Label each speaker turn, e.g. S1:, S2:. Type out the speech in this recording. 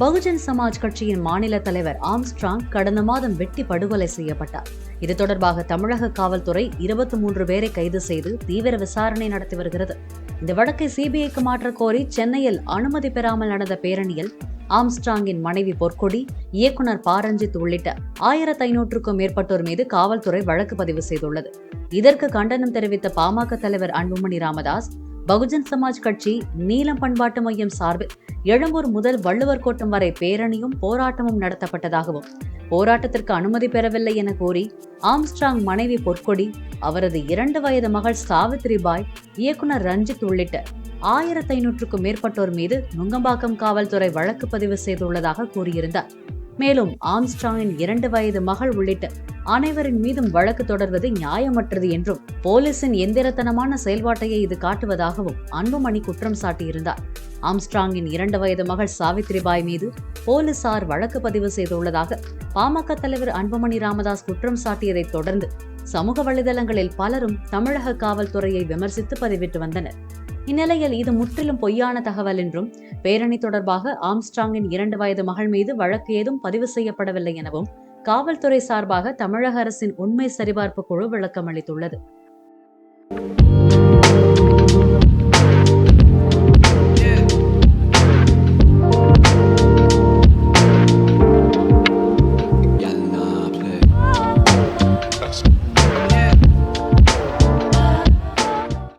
S1: பகுஜன் சமாஜ் கட்சியின் மாநில தலைவர் ஆம்ஸ்ட்ராங் கடந்த மாதம் வெட்டி படுகொலை செய்யப்பட்டார். இது தொடர்பாக தமிழக காவல்துறை இருபத்தி மூன்று பேரை கைது செய்து தீவிர விசாரணை நடத்தி வருகிறது. இந்த வழக்கை சிபிஐக்கு மாற்ற கோரி சென்னையில் அனுமதி பெறாமல் நடந்த பேரணியில் ஆம்ஸ்ட்ராங்கின் மனைவி பொற்கொடி இயக்குனர் பாரஞ்சித் உள்ளிட்ட ஆயிரத்தி ஐநூற்றுக்கும் மேற்பட்டோர் மீது காவல்துறை வழக்கு பதிவு செய்துள்ளது. இதற்கு கண்டனம் தெரிவித்த பாமக தலைவர் அன்புமணி ராமதாஸ் பகுஜன் சமாஜ் கட்சி நீலம் பண்பாட்டு மையம் சார்பில் எழும்பூர் முதல் வள்ளுவர் கோட்டம் வரை பேரணியும் போராட்டமும் நடத்தப்பட்டதாகவும் போராட்டத்திற்கு அனுமதி பெறவில்லை என கூறி ஆம்ஸ்ட்ராங் மனைவி பொற்கொடி அவரது இரண்டு வயது மகள் சாவித்ரிபாய் இயக்குனர் ரஞ்சித் உள்ளிட்ட ஆயிரத்தி ஐநூற்றுக்கும் மேற்பட்டோர் மீது நுங்கம்பாக்கம் காவல்துறை வழக்கு பதிவு செய்துள்ளதாக கூறியிருந்தார். மேலும் ஆம்ஸ்ட்ராங்கின் இரண்டு வயது மகள் உள்ளிட்ட அனைவரின் மீதும் வழக்கு தொடர்வது நியாயமற்றது என்றும் போலீசின் எந்திரத்தனமான செயல்பாட்டையே இது காட்டுவதாகவும் அன்புமணி குற்றம் சாட்டியிருந்தார். ஆம்ஸ்ட்ராங்கின் இரண்டு வயது மகள் சாவித்ரிபாய் மீது போலீசார் வழக்கு பதிவு செய்துள்ளதாக பாமக தலைவர் அன்புமணி ராமதாஸ் குற்றம் சாட்டியதைத் தொடர்ந்து சமூக வலைதளங்களில் பலரும் தமிழக காவல்துறையை விமர்சித்து பதிவிட்டு வந்தனர். இந்நிலையில் இது முற்றிலும் பொய்யான தகவல் என்றும் பேரணி தொடர்பாக ஆம்ஸ்ட்ராங்கின் இரண்டு வயது மகள் மீது வழக்கு ஏதும் பதிவு செய்யப்படவில்லை எனவும் காவல்துறை சார்பாக தமிழக அரசின் உண்மை சரிபார்ப்பு குழு விளக்கம் அளித்துள்ளது